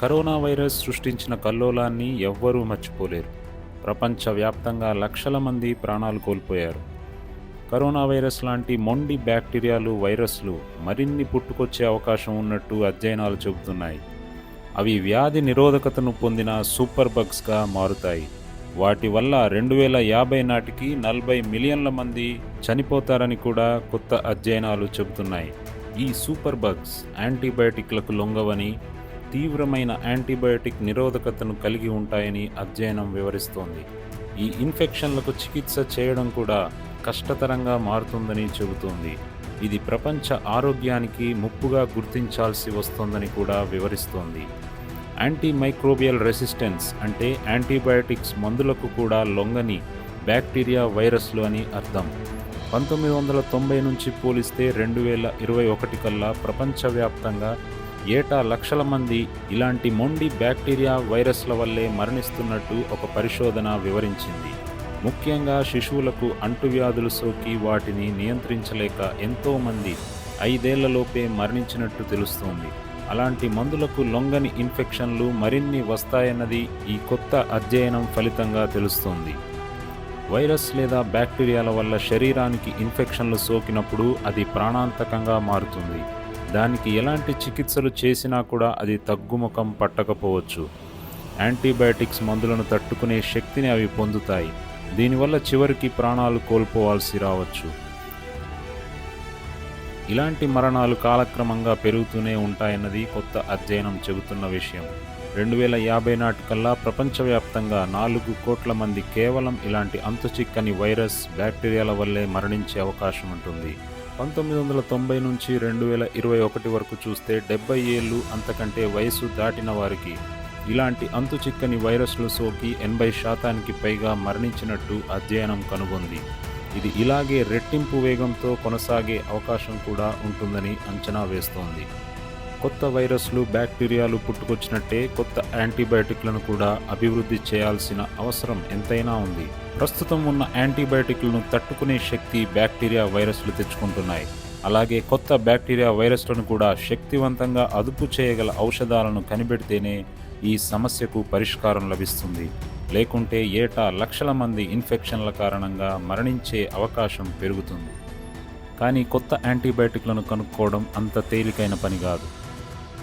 Corona virus సృష్టించిన కల్లోలాన్ని ఎవ్వరూ మర్చిపోలేరు. ప్రపంచవ్యాప్తంగా లక్షల మంది ప్రాణాలు కోల్పోయారు. కరోనా వైరస్ లాంటి మొండి బ్యాక్టీరియాలు వైరస్లు మరిన్ని పుట్టుకొచ్చే అవకాశం ఉన్నట్టు అధ్యయనాలు చెబుతున్నాయి. అవి వ్యాధి నిరోధకతను పొందిన సూపర్ బగ్స్గా మారుతాయి. వాటి వల్ల రెండు వేల యాభై నాటికి నలభై మిలియన్ల మంది చనిపోతారని కూడా కొత్త అధ్యయనాలు చెబుతున్నాయి. ఈ సూపర్ బగ్స్ యాంటీబయాటిక్లకు లొంగవని తీవ్రమైన యాంటీబయోటిక్ నిరోధకతను కలిగి ఉంటాయని అధ్యయనం వివరిస్తోంది. ఈ ఇన్ఫెక్షన్లకు చికిత్స చేయడం కూడా కష్టతరంగా మారుతుందని చెబుతోంది. ఇది ప్రపంచ ఆరోగ్యానికి ముప్పుగా గుర్తించాల్సి వస్తోందని కూడా వివరిస్తోంది. యాంటీమైక్రోబియల్ రెసిస్టెన్స్ అంటే యాంటీబయాటిక్స్ మందులకు కూడా లొంగని బ్యాక్టీరియా వైరస్లు అని అర్థం. పంతొమ్మిది వందల తొంభై నుంచి పోలిస్తే రెండు వేల ఇరవై ఒకటి కల్లా ప్రపంచవ్యాప్తంగా ఏటా లక్షల మంది ఇలాంటి మొండి బ్యాక్టీరియా వైరస్ల వల్లే మరణిస్తున్నట్టు ఒక పరిశోధన వివరించింది. ముఖ్యంగా శిశువులకు అంటువ్యాధులు సోకి వాటిని నియంత్రించలేక ఎంతోమంది ఐదేళ్ళలోపే మరణించినట్టు తెలుస్తోంది. అలాంటి మందులకు లొంగని ఇన్ఫెక్షన్లు మరిన్ని వస్తాయన్నది ఈ కొత్త అధ్యయనం ఫలితంగా తెలుస్తోంది. వైరస్ లేదా బ్యాక్టీరియాల వల్ల శరీరానికి ఇన్ఫెక్షన్లు సోకినప్పుడు అది ప్రాణాంతకంగా మారుతుంది. దానికి ఎలాంటి చికిత్సలు చేసినా కూడా అది తగ్గుముఖం పట్టకపోవచ్చు. యాంటీబయాటిక్స్ మందులను తట్టుకునే శక్తిని అవి పొందుతాయి. దీనివల్ల చివరికి ప్రాణాలు కోల్పోవాల్సి రావచ్చు. ఇలాంటి మరణాలు కాలక్రమంగా పెరుగుతూనే ఉంటాయన్నది కొత్త అధ్యయనం చెబుతున్న విషయం. రెండు వేల యాభై నాటికల్లా ప్రపంచవ్యాప్తంగా నాలుగు కోట్ల మంది కేవలం ఇలాంటి అంతుచిక్కని వైరస్ బ్యాక్టీరియాల వల్లే మరణించే అవకాశం ఉంటుంది పంతొమ్మిది వందల తొంభై నుంచి రెండు వేల ఇరవై ఒకటి వరకు చూస్తే డెబ్బై ఏళ్ళు అంతకంటే వయసు దాటిన వారికి ఇలాంటి అంతు చిక్కని వైరస్లు సోకి ఎనభై శాతానికి పైగా మరణించినట్టు అధ్యయనం కనుగొంది. ఇది ఇలాగే రెట్టింపు వేగంతో కొనసాగే అవకాశం కూడా ఉంటుందని అంచనా వేస్తోంది. కొత్త వైరస్లు బ్యాక్టీరియాలు పుట్టుకొచ్చినట్టే కొత్త యాంటీబయాటిక్లను కూడా అభివృద్ధి చేయాల్సిన అవసరం ఎంతైనా ఉంది. ప్రస్తుతం ఉన్న యాంటీబయాటిక్లను తట్టుకునే శక్తి బ్యాక్టీరియా వైరస్లు తెచ్చుకుంటున్నాయి. అలాగే కొత్త బ్యాక్టీరియా వైరస్లను కూడా శక్తివంతంగా అదుపు చేయగల ఔషధాలను కనిపెడితేనే ఈ సమస్యకు పరిష్కారం లభిస్తుంది. లేకుంటే ఏటా లక్షల మంది ఇన్ఫెక్షన్ల కారణంగా మరణించే అవకాశం పెరుగుతుంది. కానీ కొత్త యాంటీబయాటిక్లను కనుక్కోవడం అంత తేలికైన పని కాదు.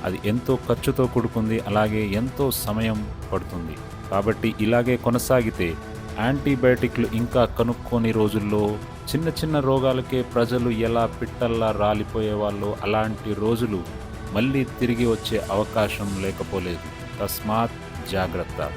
అది ఎంతో ఖర్చుతో కూడుకుంది అలాగే ఎంతో సమయం పడుతుంది. కాబట్టి ఇలాగే కొనసాగితే యాంటీబయాటిక్లు ఇంకా కనుక్కోని రోజుల్లో చిన్న చిన్న రోగాలకే ప్రజలు ఎలా పిట్టల్లా రాలిపోయేవాళ్ళో అలాంటి రోజులు మళ్ళీ తిరిగి వచ్చే అవకాశం లేకపోలేదు. తస్మాత్ జాగ్రత్త.